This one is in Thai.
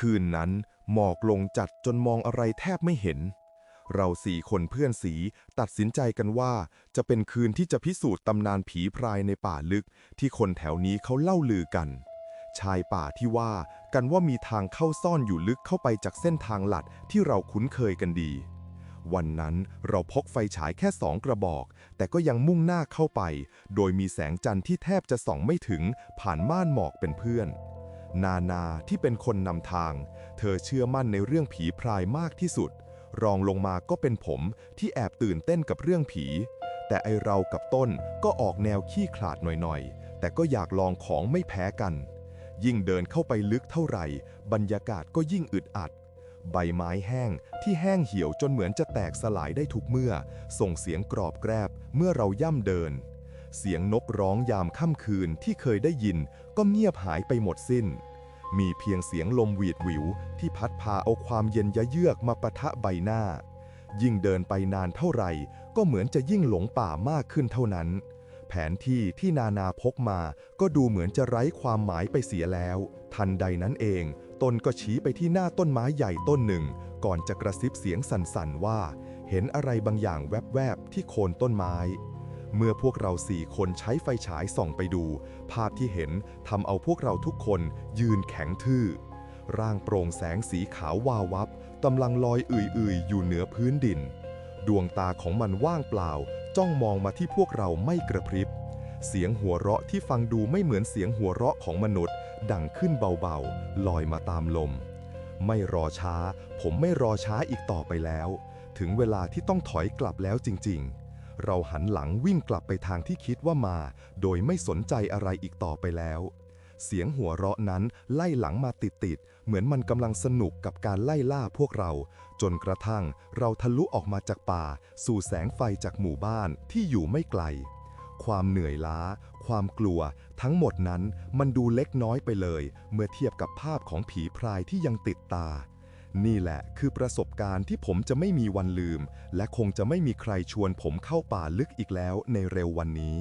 คืนนั้นหมอกลงจัดจนมองอะไรแทบไม่เห็น เราสี่คนเพื่อนสีตัดสินใจกันว่าจะเป็นคืนที่จะพิสูจน์ตำนานผีพรายในป่าลึก ที่คนแถวนี้เขาเล่าลือกัน ชายป่าที่ว่ากันว่ามีทางเข้าซ่อนอยู่ลึกเข้าไปจากเส้นทางหลัดที่เราคุ้นเคยกันดี วันนั้นเราพกไฟฉายแค่สองกระบอก แต่ก็ยังมุ่งหน้าเข้าไป โดยมีแสงจันทร์ที่แทบจะส่องไม่ถึงผ่านม่านหมอกเป็นเพื่อน นานาที่เป็นคนนำทาง เธอเชื่อมั่นในเรื่องผีพรายมากที่สุด รองลงมาก็เป็นผมที่แอบตื่นเต้นกับเรื่องผี แต่ไอเรากับต้นก็ออกแนวขี้ขลาดหน่อยๆ แต่ก็อยากลองของไม่แพ้กัน ยิ่งเดินเข้าไปลึกเท่าไหร่ บรรยากาศก็ยิ่งอึดอัด ใบไม้แห้งที่แห้งเหี่ยวจนเหมือนจะแตกสลายได้ทุกเมื่อ ส่งเสียงกรอบแกรบเมื่อเราย่ำเดิน เสียงนกร้องยามค่ำคืนที่เคยได้ยินก็เงียบหายไปหมดสิ้น มีเพียงเสียงลมหวีดหวิว ที่พัดพาเอาความเย็นยะเยือกมาปะทะใบหน้า ยิ่งเดินไปนานเท่าไหร่ ก็เหมือนจะยิ่งหลงป่ามากขึ้นเท่านั้น แผนที่ที่นานาพกมาก็ดูเหมือนจะไร้ความหมายไปเสียแล้ว ทันใดนั้นเองตนก็ชี้ไปที่หน้าต้นไม้ใหญ่ต้นหนึ่ง ก่อนจะกระซิบเสียงสั่นๆว่า เห็นอะไรบางอย่างแวบๆที่โคนต้นไม้ เมื่อพวกเราสี่คนใช้ไฟฉายส่องไปดู ภาพที่เห็นทำเอาพวกเราทุกคนยืนแข็งทื่อ ร่างโปร่งแสงสีขาววาวับกำลังลอยเอื่ยๆ อยู่เหนือพื้นดิน ดวงตาของมันว่างเปล่า จ้องมองมาที่พวกเราไม่กระพริบ เสียงหัวเราะที่ฟังดูไม่เหมือนเสียงหัวเราะของมนุษย์ ดังขึ้นเบาๆ ลอยมาตามลม ไม่รอช้า ผมไม่รอช้าอีกต่อไปแล้ว ถึงเวลาที่ต้องถอยกลับแล้วจริง ๆ เราหันหลังวิ่งกลับไปทางที่คิดว่ามา โดยไม่สนใจอะไรอีกต่อไปแล้ว เสียงหัวเราะนั้นไล่หลังมาติดๆ เหมือนมันกำลังสนุกกับการไล่ล่าพวกเรา จนกระทั่งเราทะลุออกมาจากป่า สู่แสงไฟจากหมู่บ้านที่อยู่ไม่ไกล ความเหนื่อยล้า ความกลัว ทั้งหมดนั้นมันดูเล็กน้อยไปเลย เมื่อเทียบกับภาพของผีพรายที่ยังติดตา นี่แหละคือประสบการณ์ที่ผมจะไม่มีวันลืม และคงจะไม่มีใครชวนผมเข้าป่าลึกอีกแล้วในเร็ววันนี้